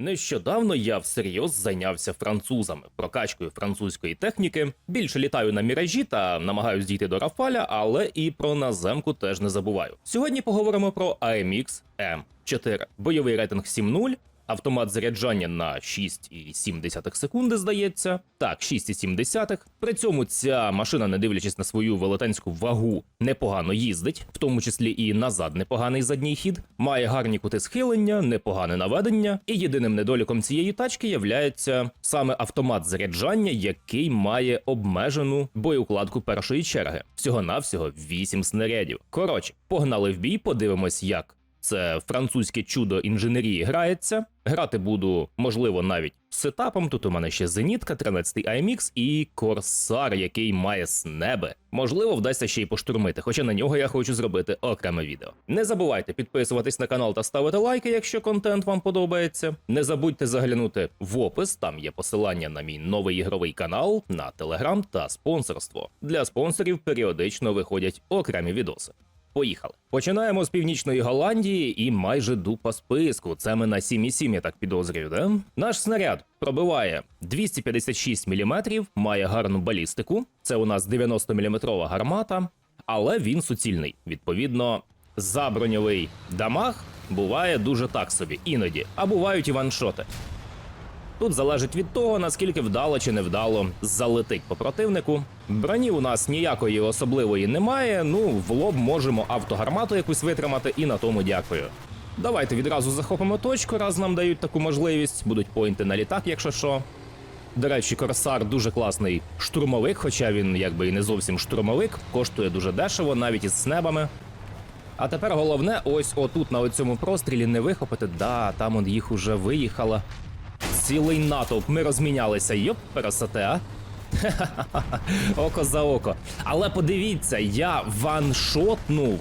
Нещодавно я всерйоз зайнявся французами, прокачкою французької техніки. Більше літаю на міражі та намагаюсь дійти до Рафаля, але і про наземку теж не забуваю. Сьогодні поговоримо про AMX M4. Бойовий рейтинг 7.0, автомат заряджання на 6,7 секунди, здається. Так, 6,7. При цьому ця машина, не дивлячись на свою велетенську вагу, непогано їздить, в тому числі і назад непоганий задній хід, має гарні кути схилення, непогане наведення. І єдиним недоліком цієї тачки являється саме автомат заряджання, який має обмежену боєукладку першої черги. Всього навсього 8 снарядів. Коротше, погнали в бій, подивимось, як це французьке чудо інженерії грається. Грати буду, можливо, навіть сетапом. Тут у мене ще зенітка, 13-й IMX і Корсар, який має снеби. Можливо, вдасться ще й поштурмити, хоча на нього я хочу зробити окреме відео. Не забувайте підписуватись на канал та ставити лайки, якщо контент вам подобається. Не забудьте заглянути в опис, там є посилання на мій новий ігровий канал, на телеграм та спонсорство. Для спонсорів періодично виходять окремі відоси. Поїхали. Починаємо з північної Голландії і майже дупа списку. Це ми на 7,7, я так підозрюю, да? Наш снаряд пробиває 256 мм, має гарну балістику. Це у нас 90 мм гармата, але він суцільний. Відповідно, заброньовий дамаг буває дуже так собі, іноді, а бувають і ваншоти. Тут залежить від того, наскільки вдало чи невдало залетить по противнику. Броні у нас ніякої особливої немає. Ну, в лоб можемо автогармату якусь витримати, і на тому дякую. Давайте відразу захопимо точку, раз нам дають таку можливість. Будуть поінти на літак, якщо що. До речі, Корсар дуже класний штурмовик, хоча він якби і не зовсім штурмовик, коштує дуже дешево, навіть із снебами. А тепер головне, ось отут на цьому прострілі не вихопити. Да, там он їх уже виїхало. Цілий натовп. Ми розмінялися. Йоп, пересоте, а? Око за око. Але подивіться, я ваншотнув.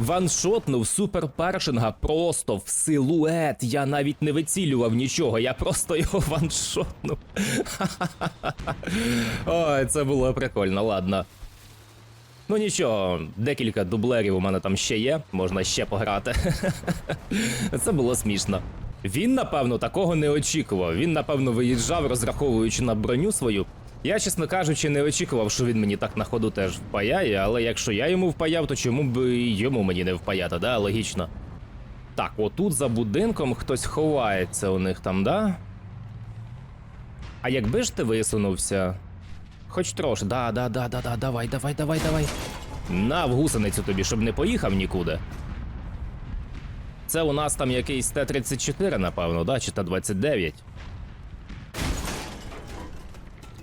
Ваншотнув супер першинга просто в силует. Я навіть не вицілював нічого, я просто його ваншотнув. Ой, це було прикольно, ладно. Ну нічого, декілька дублерів у мене там ще є, можна ще пограти. Це було смішно. Він, напевно, такого не очікував. Він, напевно, виїжджав, розраховуючи на броню свою. Я, чесно кажучи, не очікував, що він мені так на ходу теж впаяє, але якщо я йому впаяв, то чому б йому мені не впаяти, да? Логічно. Так, отут за будинком хтось ховається у них там, да? А якби ж ти висунувся? Хоч трошки. Да, да, да, да, да, давай, давай, давай, давай. На в гусеницю тобі, щоб не поїхав нікуди. Це у нас там якийсь Т-34, напевно, да? чи Т-29.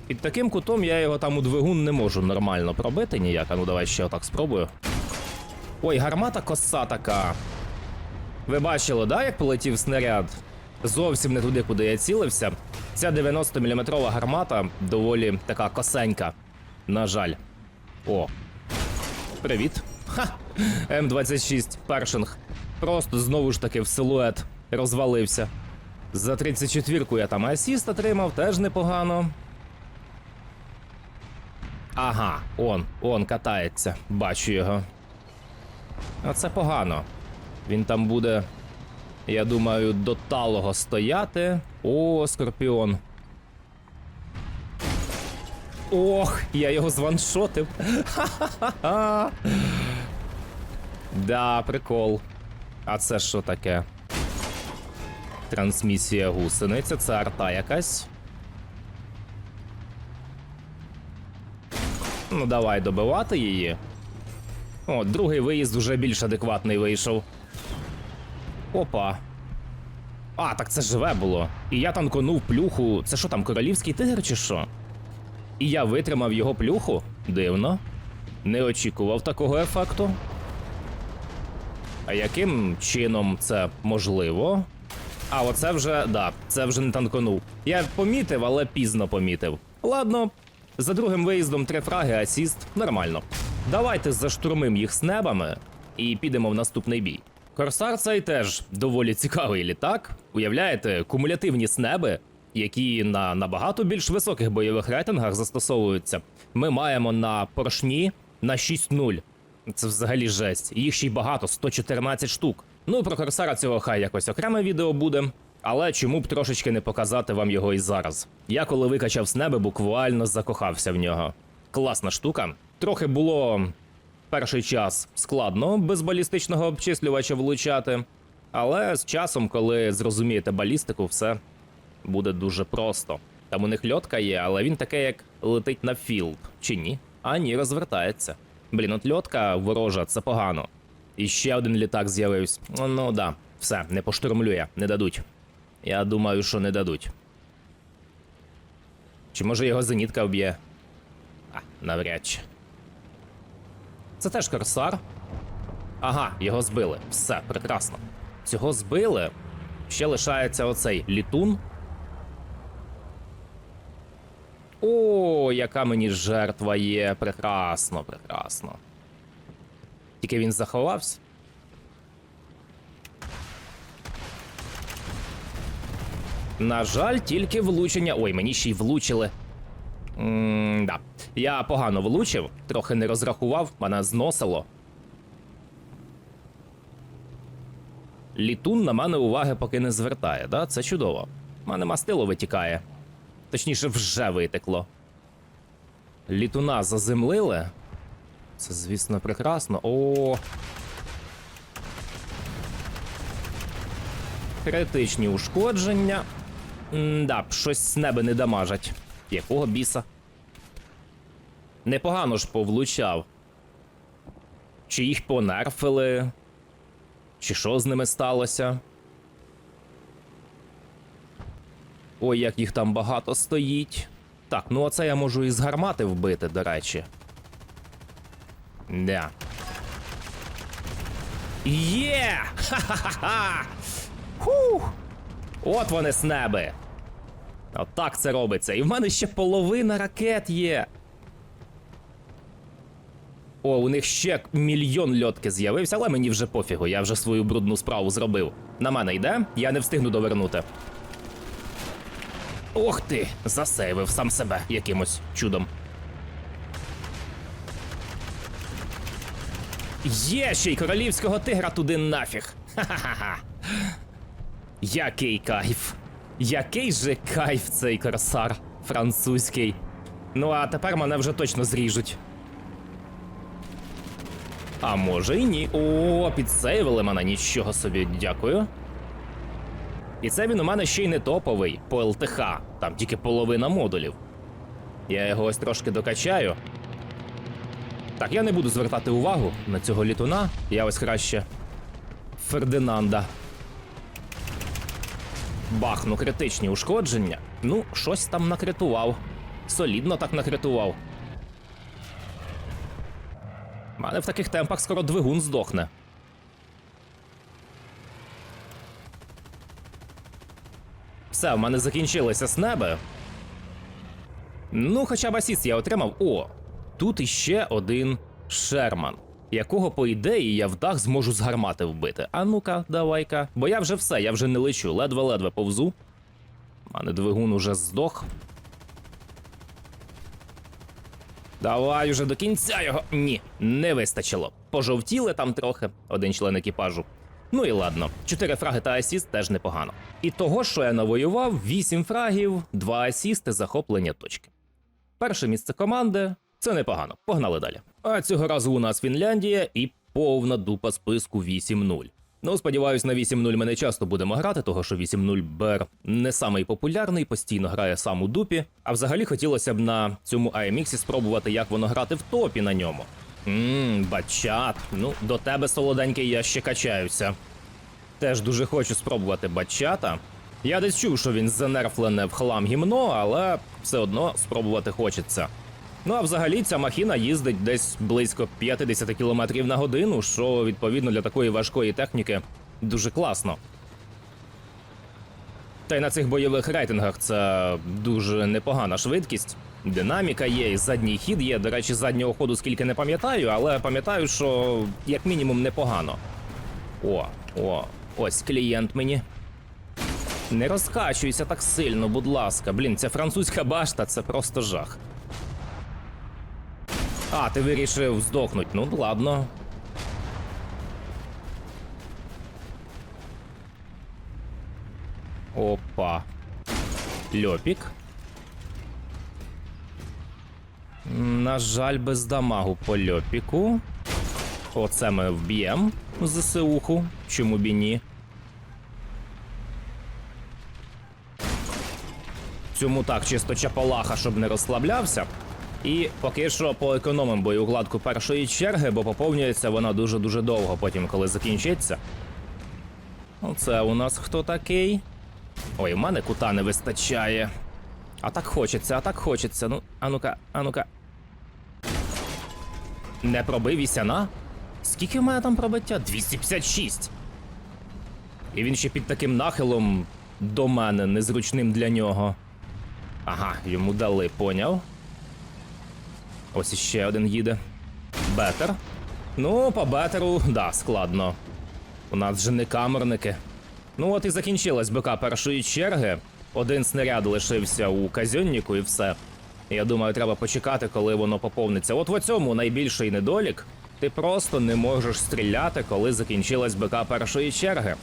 Під таким кутом я його там у двигун не можу нормально пробити ніяк. А ну давай ще отак спробую. Ой, гармата коса така. Ви бачили, да, як полетів снаряд? Зовсім не туди, куди я цілився. Ця 90-мм гармата доволі така косенька. На жаль. О. Привіт. Ха! М26 першинг. Просто знову ж таки в силует розвалився. За 34-ку я там асіст отримав, теж непогано. Ага, он, он катається, бачу його. Оце погано. Він там буде, я думаю, до талого стояти. О, скорпіон. Ох, я його званшотив. Ха-ха-ха. Да, прикол. А це що таке? Трансмісія гусениця, це арта якась. Ну, давай добивати її. О, другий виїзд уже більш адекватний вийшов. Опа. А, так це живе було. І я танконув плюху. Це що там, королівський тигр чи що? І я витримав його плюху? Дивно. Не очікував такого ефекту. Яким чином це можливо? А, оце вже, да, це вже не танконув. Я помітив, але пізно помітив. Ладно, за другим виїздом три фраги, асіст, нормально. Давайте заштурмим їх снебами і підемо в наступний бій. Корсар цей теж доволі цікавий літак. Уявляєте, кумулятивні снеби, які на набагато більш високих бойових рейтингах застосовуються. Ми маємо на поршні на 6-0. Це взагалі жесть. Їх ще й багато, 114 штук. Ну, про Корсара цього хай якось окреме відео буде. Але чому б трошечки не показати вам його і зараз? Я коли викачав з неба, буквально закохався в нього. Класна штука. Трохи було перший час складно без балістичного обчислювача влучати. Але з часом, коли зрозумієте балістику, все буде дуже просто. Там у них льотка є, але він таке, як летить на філд, чи ні? А ні, розвертається. Блін, от льотка ворожа, це погано. І ще один літак з'явився. Ну, да, все, не поштурмлює, не дадуть. Я думаю, що не дадуть. Чи може його зенітка вб'є? А, навряд чи. Це теж корсар. Ага, його збили. Все, прекрасно. Цього збили. Ще лишається оцей літун. О, яка мені жертва є. Прекрасно, прекрасно. Тільки він заховався. На жаль, тільки влучення. Ой, мені ще й влучили. м да. Я погано влучив, трохи не розрахував, мене зносило. Літун на мене уваги поки не звертає, да? Це чудово. У мене мастило витікає. Точніше, вже витекло. Літуна заземлили. Це, звісно, прекрасно. О. Критичні ушкодження. М-да, щось з неба не дамажать. Якого біса? Непогано ж повлучав. Чи їх понерфили? Чи що з ними сталося? Ой, як їх там багато стоїть. Так, ну оце я можу із гармати вбити, до речі. Да. Є! Ха-ха-ха! Хух! От вони снеби. Отак це робиться. І в мене ще половина ракет є. О, у них ще мільйон льотки з'явився, але мені вже пофігу, я вже свою брудну справу зробив. На мене йде, я не встигну довернути. Ох ти! Засейвив сам себе якимось чудом. Є ще й королівського тигра туди нафіг. Ха-ха-ха. Який кайф. Який же кайф цей корсар французький. Ну а тепер мене вже точно зріжуть. А може і ні. О, підсейвили мене, нічого собі, дякую. І це він у мене ще й не топовий по ЛТХ, там тільки половина модулів. Я його ось трошки докачаю. Так, я не буду звертати увагу на цього літуна. Я ось краще Фердинанда. Бахну критичні ушкодження. Ну, щось там накритував. Солідно так накритував. У мене в таких темпах скоро двигун здохне. Все, в мене закінчилися снеби. Ну, хоча б асіст я отримав. О, тут іще один Шерман, якого, по ідеї, я в дах зможу з гармати вбити. А ну-ка, давай-ка. Бо я вже все, я вже не лечу, ледве-ледве повзу. У мене двигун уже здох. Давай уже до кінця його. Ні, не вистачило. Пожовтіли там трохи, один член екіпажу. Ну і ладно, 4 фраги та асіст теж непогано. І того, що я навоював, 8 фрагів, 2 асісти, захоплення точки. Перше місце команди це непогано. Погнали далі. А цього разу у нас Фінляндія і повна дупа списку 8-0. Ну, сподіваюсь, на 8-0 ми не часто будемо грати, того що 8-0 Бер не самий популярний, постійно грає сам у дупі. А взагалі хотілося б на цьому AMX спробувати, як воно грати в топі на ньому. Ммм, бачат. Ну, до тебе, солоденький, я ще качаюся. Теж дуже хочу спробувати бачата. Я десь чув, що він занерфлене в хлам гімно, але все одно спробувати хочеться. Ну а взагалі ця махіна їздить десь близько 50 км на годину, що відповідно для такої важкої техніки дуже класно. Та й на цих бойових рейтингах це дуже непогана швидкість. Динаміка є, і задній хід є. До речі, заднього ходу скільки не пам'ятаю, але пам'ятаю, що як мінімум непогано. О, о, ось клієнт мені. Не розкачуйся так сильно, будь ласка. Блін, ця французька башта це просто жах. А, ти вирішив здохнуть. Ну, ладно. Опа. Льопік. На жаль, без дамагу по льопіку. Оце ми вб'ємо ЗСУху. Чому б і ні? Цьому так чисто чапалаха, щоб не розслаблявся. І поки що поекономимо боєукладку першої черги, бо поповнюється вона дуже-дуже довго потім, коли закінчиться. Оце у нас хто такий? Ой, в мене кута не вистачає. А так хочеться, а так хочеться. Ну, а ну-ка, а ну-ка. Не пробив Ісяна? Скільки в мене там пробиття? 256. І він ще під таким нахилом до мене, незручним для нього. Ага, йому дали, поняв. Ось іще один їде. Бетер. Ну, по бетеру, да, складно. У нас же не камерники. Ну от і закінчилась БК першої черги. Один снаряд лишився у казьонніку і все. Я думаю, треба почекати, коли воно поповниться. От в цьому найбільший недолік. Ти просто не можеш стріляти, коли закінчилась БК першої черги.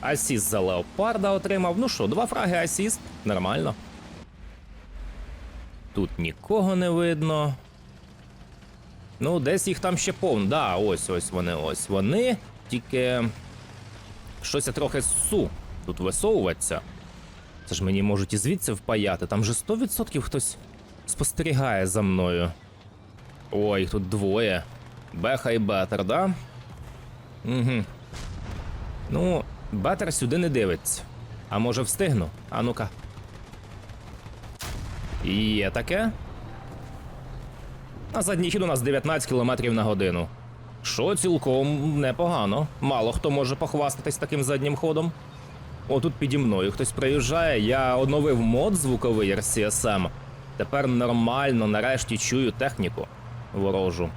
Асіст за леопарда отримав. Ну що, два фраги асіст. Нормально. Тут нікого не видно. Ну, десь їх там ще повно. Да, ось ось вони, ось вони. Тільки. Щось я трохи су тут висовуватися. Це ж мені можуть і звідси впаяти. Там же 100% хтось спостерігає за мною. Ой, їх тут двоє. Беха і Бетер, да? Угу. Ну, Бетер сюди не дивиться. А може встигну? А ну-ка. Є таке. А задній хід у нас 19 км на годину. Що цілком непогано. Мало хто може похвастатись таким заднім ходом. Отут піді мною хтось приїжджає, я оновив мод звуковий RCSM. Тепер нормально, нарешті чую техніку ворожу.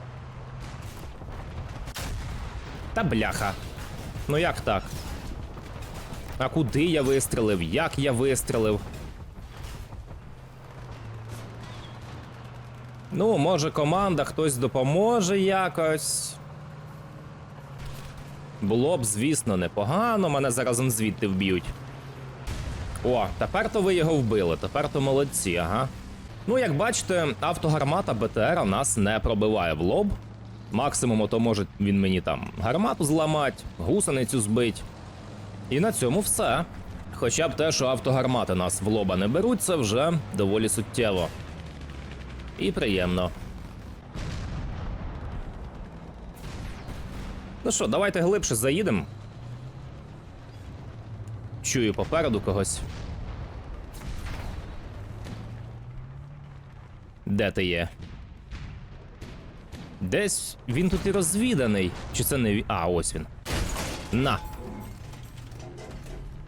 Та бляха. Ну як так? А куди я вистрелив? Як я вистрелив? Ну, може, команда хтось допоможе якось. Було б, звісно, непогано, мене зараз звідти вб'ють. О, тепер то ви його вбили, тепер то молодці, ага. Ну, як бачите, автогармата БТР нас не пробиває в лоб. Максимум, то може він мені там гармату зламати, гусеницю збить. І на цьому все. Хоча б те, що автогармати нас в лоба не беруть, це вже доволі суттєво. І приємно. Ну що, давайте глибше заїдемо. Чую попереду когось. Де ти є? Десь він тут і розвіданий. Чи це не? А, ось він. На.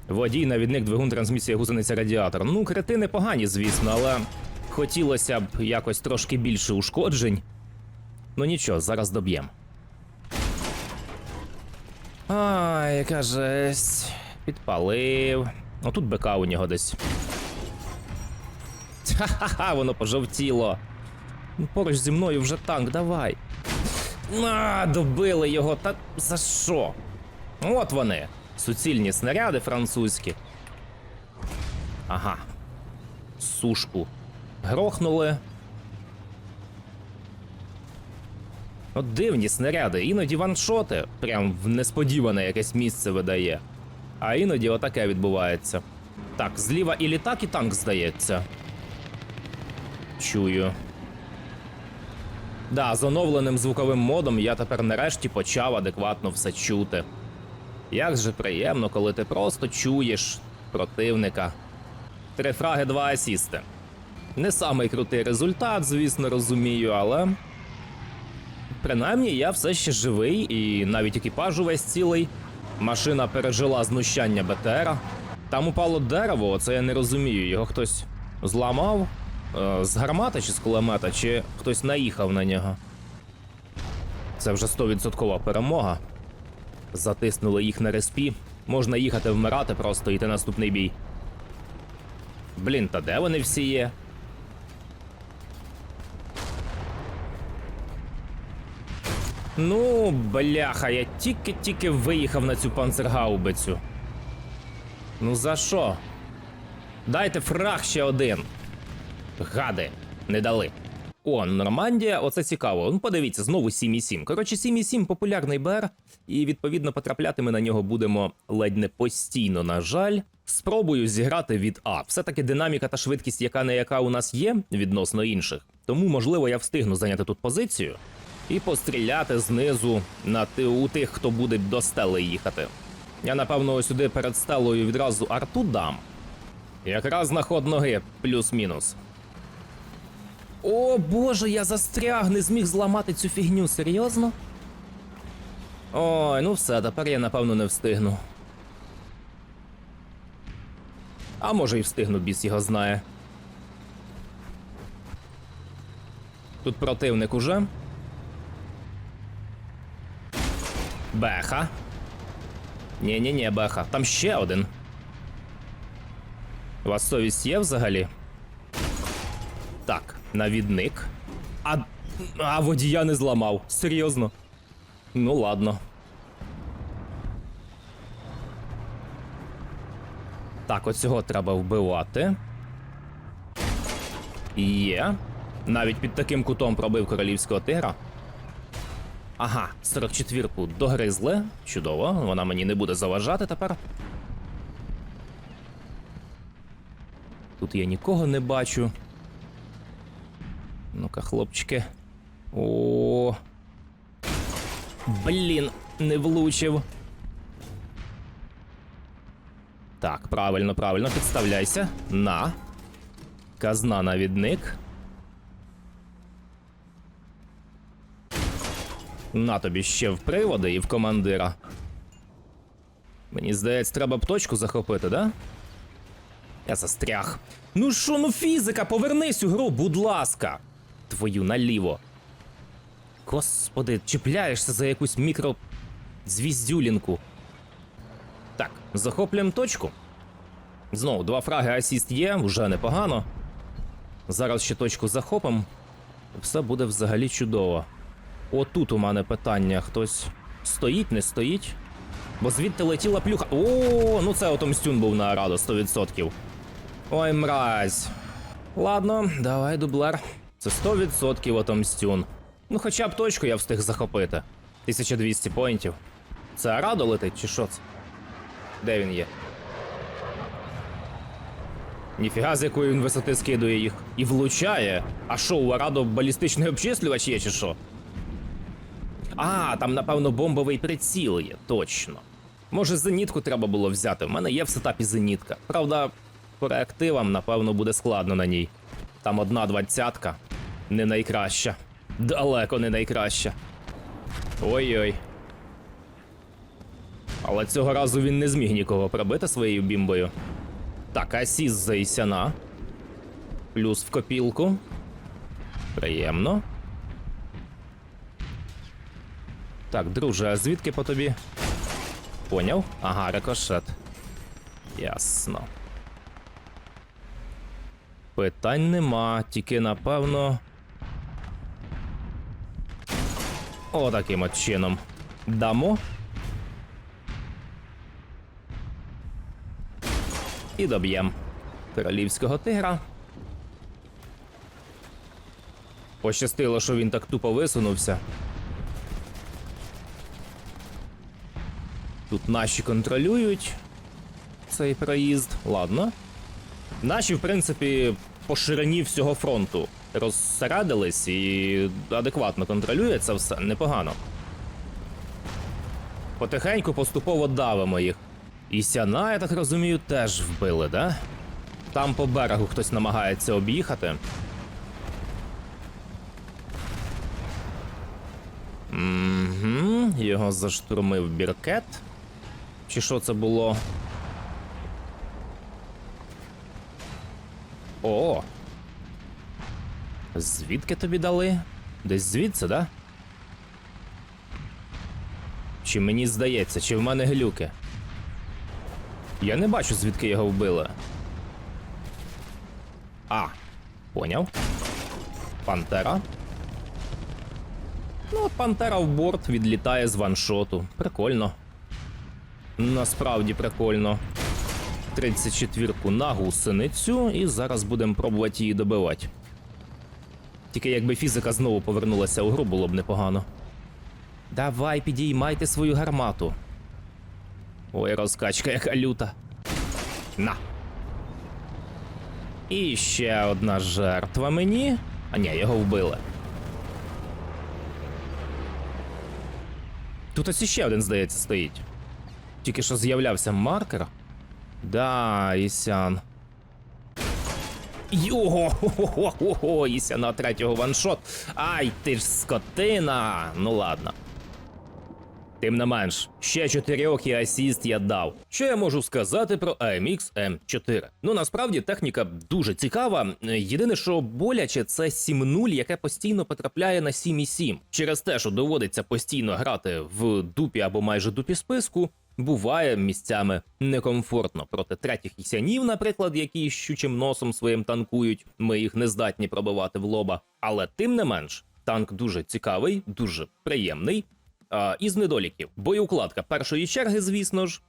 Водій, навідник, двигун, трансмісія, гусениця, радіатор. Ну, кретини погані, звісно, але хотілося б якось трошки більше ушкоджень. Ну нічого, зараз доб'ємо. А, яка жесть. Підпалив. Отут БК у нього десь. Ха-ха-ха, воно пожовтіло. Ну, Поруч зі мною вже танк, давай. На, добили його, та за що? От вони. Суцільні снаряди французькі. Ага. Сушку. Грохнули. От дивні снаряди, іноді ваншоти, прям в несподіване якесь місце видає. А іноді отаке відбувається. Так, зліва і літак, і танк здається. Чую. Да, з оновленим звуковим модом я тепер нарешті почав адекватно все чути. Як же приємно, коли ти просто чуєш противника. Три фраги, два асісти. Не самий крутий результат, звісно, розумію, але. Принаймні, я все ще живий, і навіть екіпаж увесь цілий. Машина пережила знущання БТРа. Там упало дерево, це я не розумію. Його хтось зламав е, з гармати чи з кулемета, чи хтось наїхав на нього. Це вже 100% перемога. Затиснули їх на респі. Можна їхати вмирати просто йти наступний бій. Блін, та де вони всі є? Ну, бляха, я тільки-тільки виїхав на цю панцергаубицю. Ну за що? Дайте фраг ще один. Гади, не дали. О, Нормандія, оце цікаво. Ну, подивіться, знову 7,7. Коротше, 7,7 популярний БР, і відповідно потрапляти ми на нього будемо ледь не постійно, на жаль. Спробую зіграти від А. Все-таки динаміка та швидкість, яка не яка у нас є відносно інших. Тому, можливо, я встигну зайняти тут позицію і постріляти знизу на у тих, хто буде до стели їхати. Я, напевно, сюди перед стелою відразу арту дам. Якраз на ход ноги, плюс-мінус. О боже, я застряг, не зміг зламати цю фігню, серйозно? Ой, ну все, тепер я напевно не встигну. А може і встигну, біс його знає. Тут противник уже. Беха. Ні-ні-ні, Беха. Там ще один. У вас совість є взагалі? Так, навідник. А. А водія не зламав. Серйозно. Ну ладно. Так, оцього треба вбивати. Є. Навіть під таким кутом пробив королівського тигра. Ага, 44-ку догризли. Чудово, вона мені не буде заважати тепер. Тут я нікого не бачу. Ну-ка, хлопчики. О. Блін, не влучив. Так, правильно, правильно, підставляйся. На. Казна навідник. На тобі ще в приводи і в командира. Мені здається, треба б точку захопити, да? Я застряг. Ну що, ну фізика, повернись у гру, будь ласка. Твою наліво. Господи, чіпляєшся за якусь мікро. звіздюлінку. Так, захоплюємо точку. Знову два фраги асіст є, вже непогано. Зараз ще точку захопимо. Все буде взагалі чудово. Отут у мене питання: хтось стоїть, не стоїть. Бо звідти летіла плюха. О, ну це отомстюн був на Арадо 100%. Ой, мразь. Ладно, давай дублер. Це 100% отомстюн. Ну, хоча б точку я встиг захопити. 1200 поінтів. Це Арадо летить, чи що це? Де він є? Ніфіга, з якої він висоти скидує їх. І влучає. А що, у Арадо балістичний обчислювач є, чи що? А, там, напевно, бомбовий приціл є, точно. Може, зенітку треба було взяти. У мене є в сетапі зенітка. Правда, по реактивам, напевно, буде складно на ній. Там одна двадцятка. Не найкраща. Далеко не найкраща. Ой-ой. Але цього разу він не зміг нікого пробити своєю бімбою. Так, асіс за Ісяна. Плюс в копілку. Приємно. Так, друже, а звідки по тобі? Поняв? Ага, рикошет. Ясно. Питань нема, тільки напевно. О, таким от чином. Дамо. І доб'єм. Королівського тигра. Пощастило, що він так тупо висунувся. Тут наші контролюють цей проїзд. Ладно. Наші, в принципі, по ширині всього фронту розсередились і адекватно контролює це все непогано. Потихеньку поступово давимо їх. І сяна, я так розумію, теж вбили, да? Там по берегу хтось намагається об'їхати. Угу, його заштурмив біркет. Чи що це було? О. Звідки тобі дали? Десь звідси, да? Чи мені здається, чи в мене глюки? Я не бачу, звідки його вбили. А, поняв. Пантера. Ну, Пантера в борт відлітає з ваншоту. Прикольно. Насправді прикольно. 34-ку на гусеницю, і зараз будемо пробувати її добивати. Тільки якби фізика знову повернулася у гру, було б непогано. Давай, підіймайте свою гармату. Ой, розкачка яка люта. На. І ще одна жертва мені. А ні, його вбили. Тут ось іще один, здається, стоїть. Тільки що з'являвся маркер. Да, Ісян. Його, хо-хо-хо-хо, Ісяна третього ваншот. Ай, ти ж скотина. Ну ладно. Тим не менш, ще чотирьох і асіст я дав. Що я можу сказати про AMX M4? Ну насправді техніка дуже цікава. Єдине, що боляче, це 7.0, яке постійно потрапляє на 7.7. Через те, що доводиться постійно грати в дупі або майже дупі списку. Буває місцями некомфортно проти третіх ісянів, наприклад, які щучим носом своїм танкують. Ми їх не здатні пробивати в лоба. Але тим не менш, танк дуже цікавий, дуже приємний. А, із недоліків. Боєукладка першої черги, звісно ж.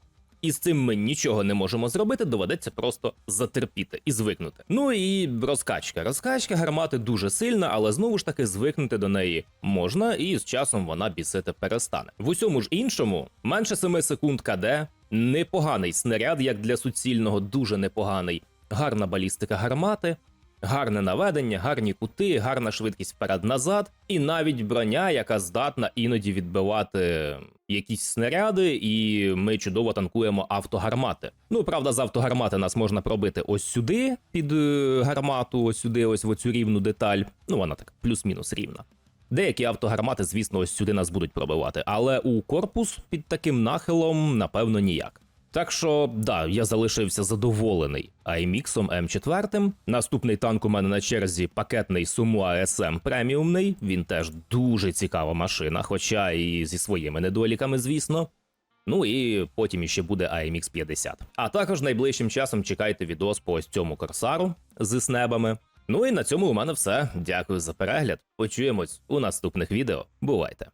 І з цим ми нічого не можемо зробити, доведеться просто затерпіти і звикнути. Ну і розкачка. Розкачка гармати дуже сильна, але знову ж таки звикнути до неї можна, і з часом вона бісити перестане. В усьому ж іншому, менше 7 секунд КД, непоганий снаряд, як для суцільного, дуже непоганий, гарна балістика гармати. Гарне наведення, гарні кути, гарна швидкість вперед-назад, і навіть броня, яка здатна іноді відбивати якісь снаряди, і ми чудово танкуємо автогармати. Ну правда, з автогармати нас можна пробити ось сюди, під е, гармату, ось сюди, ось в оцю рівну деталь. Ну вона так плюс-мінус рівна. Деякі автогармати, звісно, ось сюди нас будуть пробивати, але у корпус під таким нахилом, напевно, ніяк. Так що, да, я залишився задоволений IMX М4. Наступний танк у мене на черзі пакетний Sumo ASM преміумний. Він теж дуже цікава машина, хоча і зі своїми недоліками, звісно. Ну і потім іще буде AMX 50. А також найближчим часом чекайте відос по ось цьому корсару з снебами. Ну і на цьому у мене все. Дякую за перегляд. Почуємось у наступних відео. Бувайте!